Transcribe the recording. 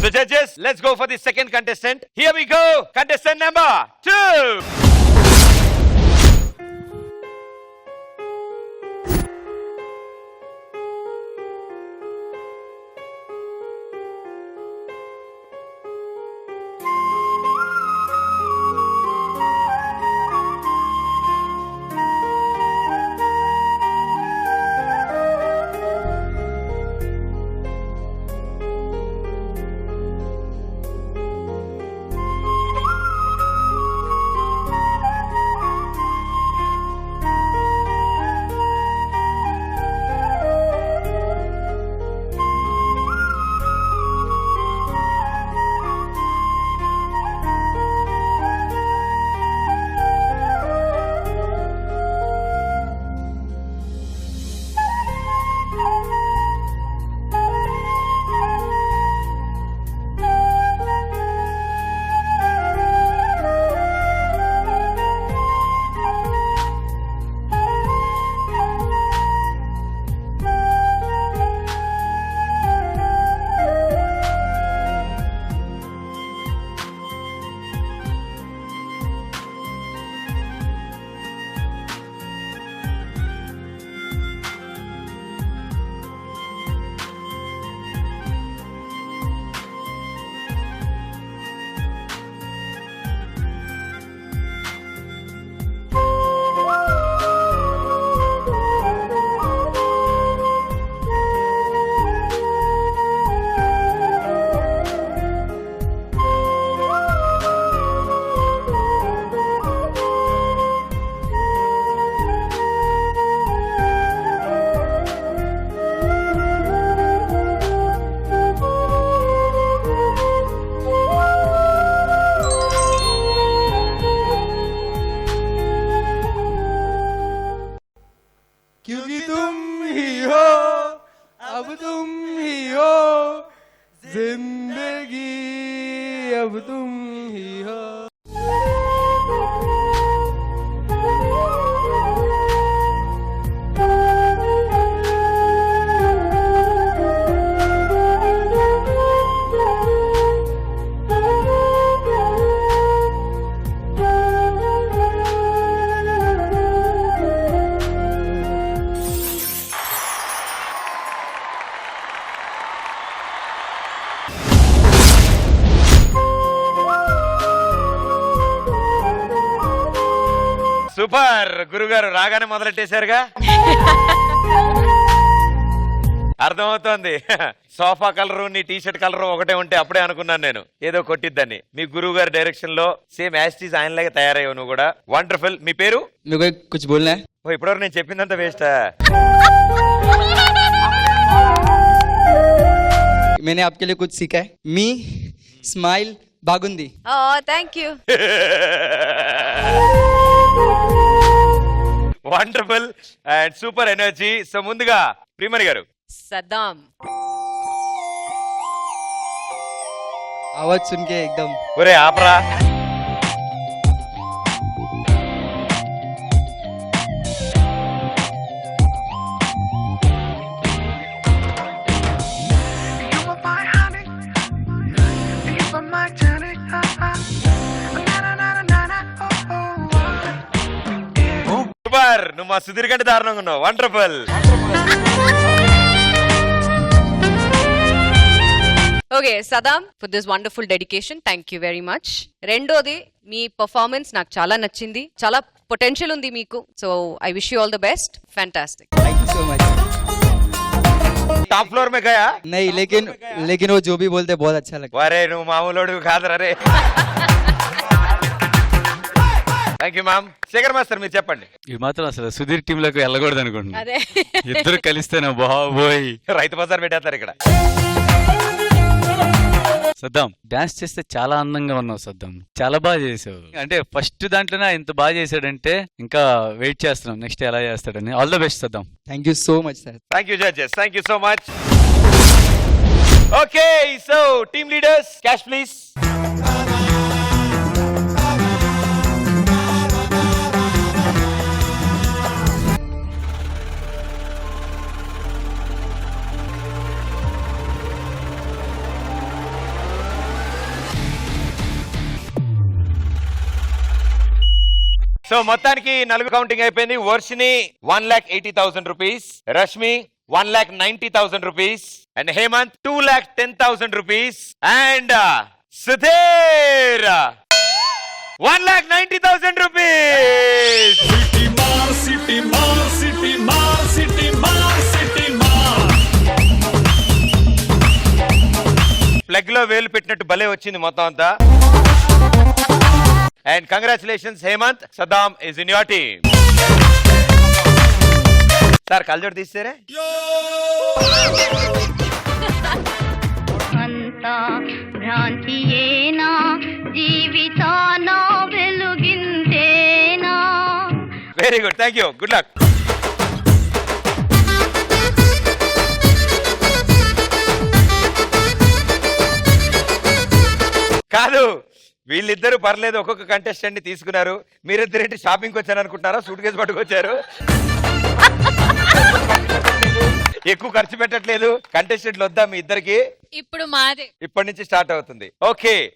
So judges, let's go for the second contestant. Here we go. Contestant number two. तुम ही हो अब तुम ही हो जिंदगी अब तुम ही हो సూపర్ గురుగారు రాగానే మొదలెట్టేశారుగా అర్థమవుతోంది సోఫా కలరు నీ టీ షర్ట్ కలరు ఒకటే ఉంటే అప్పుడే అనుకున్నాను నేను ఏదో కొట్టిద్దని మీ గురువు గారి డైరెక్షన్ లో సేమ్ యాస్టీస్ ఆయనలాగే తయారయ్యావు నువ్వు కూడా వండర్ఫుల్ మీ పేరు मेरे को कुछ बोलना है ఓ ఇప్పటివరకు నేను చెప్పిందంత వేస్టా मैंने आपके लिए कुछ सीखा है me smile बागुंदी Oh, thank you. wonderful and super energy. So ముందుగా ప్రిమరి గారు. సదాం అవచ్చు ఇంకే ఎక్దమ్ ఒరే ఆపరా. నువ్వు మా సుధీర్ కంటే దారుణంగా ఉన్నావు wonderful okay Saddam for this wonderful dedication thank you very much రెండోది మీ పర్ఫార్మెన్స్ నాకు చాలా నచ్చింది చాలా పొటెన్షియల్ ఉంది మీకు so I wish you all the best fantastic thank you so much top floor మే గయా नहीं लेकिन लेकिन वो जो भी बोलते बहुत अच्छा लगता వరే నువ్వు మామూలోడు కాదురా రే Thank you ma'am Shekhar master మీరు చెప్పండి. ఇది మాత్రం అసలు సుధీర్ టీమ్ వెళ్ళకూడదు అనుకుంటున్నా. ఇద్దరు కలిస్తేనే బాబోయ్. రైతు బజార్ పెట్టేస్తారు ఇక్కడ. సద్దాం డాన్స్ చేస్తే చాలా అందంగా ఉన్నావు సద్దాం. చాలా బాగా చేసావు. అంటే ఫస్ట్ దాంట్లోనే ఎంత బాగా చేశాడంటే ఇంకా వెయిట్ చేస్తున్నాం. నెక్స్ట్ ఎలా చేస్తాడని. All the best Saddam. Thank you so much sir thank you judges thank you so much okay so team leaders cash please so మొత్తానికి నలుగురు కౌంటింగ్ అయిపోయింది. Varshini one lakh eighty thousand rupees Rashmi one lakh ninety thousand rupees and Hemanth two lakh ten thousand rupees and Sudheer one lakh ninety thousand rupees. ప్లగ్లో వేలు పెట్టినట్టు భలే వచ్చింది మొత్తం అంతా. And congratulations Hemanth Saddam is in your team sir కల్జోడు తీస్తారే అంతా భ్రాంతియేనా జీవితాన వెలుగింతేనా? Very good thank you good luck కాదు. వీళ్ళిద్దరూ పర్లేదు ఒక్కొక్క కంటెస్టెంట్ని తీసుకున్నారు. మీరిద్దరేంటి షాపింగ్ వచ్చారు అనుకుంటారా సూట్ కేసు పట్టుకొచ్చారు ఎక్కువ ఖర్చు పెట్టట్లేదు. కంటెస్టెంట్లు వద్దా మీ ఇద్దరికి? ఇప్పుడు మాదే. ఇప్పటి నుంచి స్టార్ట్ అవుతుంది. ఓకే